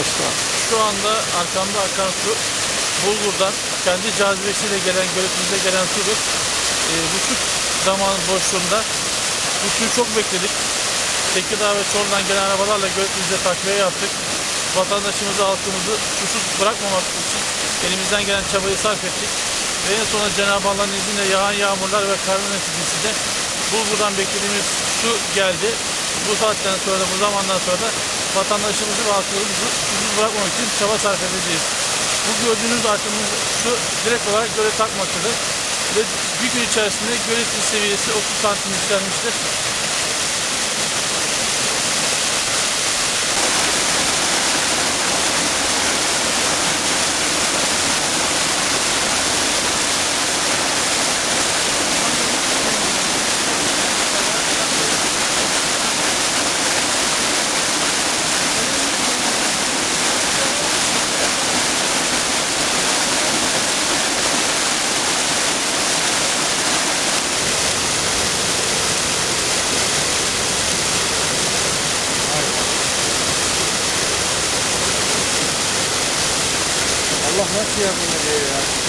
Aşağı. Şu anda arkamda akan su Bulgur'dan kendi cazibesiyle gelen, göletimize gelen sudur. E, bu su zaman boşluğunda bu suyu çok bekledik. Tekirdağ ve Çorlu'dan gelen arabalarla göletimize takviye yaptık. Vatandaşımızı, halkımızı susuz bırakmamak için elimizden gelen çabayı sarf ettik. Ve en sonunda Cenab-ı Allah'ın izniyle yağan yağmurlar ve karın neticesinde Bulgur'dan beklediğimiz su geldi. Bu saatten sonra bu zamandan sonra da vatandaşımızı ve halkımızı bırakmamak için çaba sarf edeceğiz. Bu gördüğünüz arkamız su direkt olarak gölet akmaktadır. Ve bir gün içerisinde göletin seviyesi 30 santim yükselmiştir. Allah nasıl yardım ediyor ya?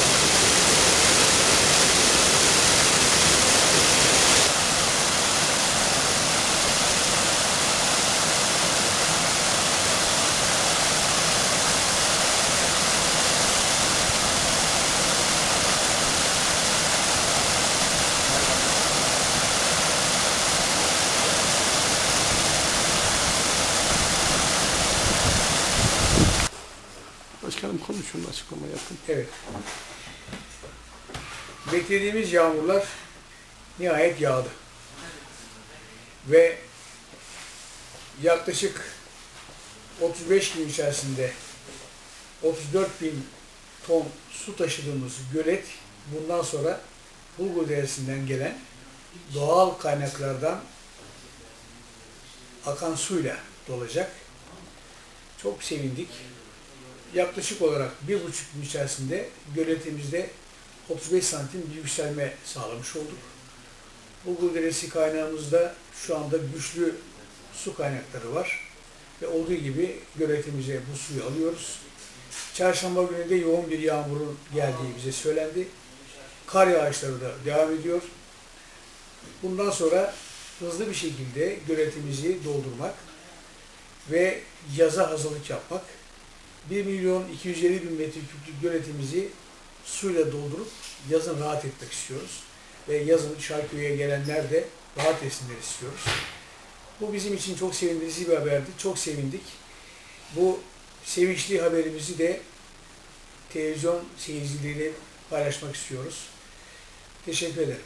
Başkanım konuşun açıklama yapın. Evet. Beklediğimiz yağmurlar nihayet yağdı. Ve yaklaşık 35 gün içerisinde 34 bin ton su taşıdığımız gölet bundan sonra Bulgur Deresi'nden gelen doğal kaynaklardan akan suyla dolacak. Çok sevindik yaklaşık olarak bir buçuk gün içerisinde göletimizde 35 santim bir yükselme sağlamış olduk. Bulgur Deresi kaynağımızda şu anda güçlü su kaynakları var ve olduğu gibi göletimize bu suyu alıyoruz. Çarşamba günü de yoğun bir yağmurun geldiği bize söylendi. Kar yağışları da devam ediyor. Bundan sonra hızlı bir şekilde göletimizi doldurmak ve yaza hazırlık yapmak 1 milyon 250 bin metreküplük göletimizi suyla doldurup yazın rahat etmek istiyoruz. Ve yazın Şarköy'e gelenler de rahat etsinler istiyoruz. Bu bizim için çok sevindirici bir haberdi. Çok sevindik. Bu sevinçli haberimizi de televizyon seyircileriyle paylaşmak istiyoruz. Teşekkür ederim.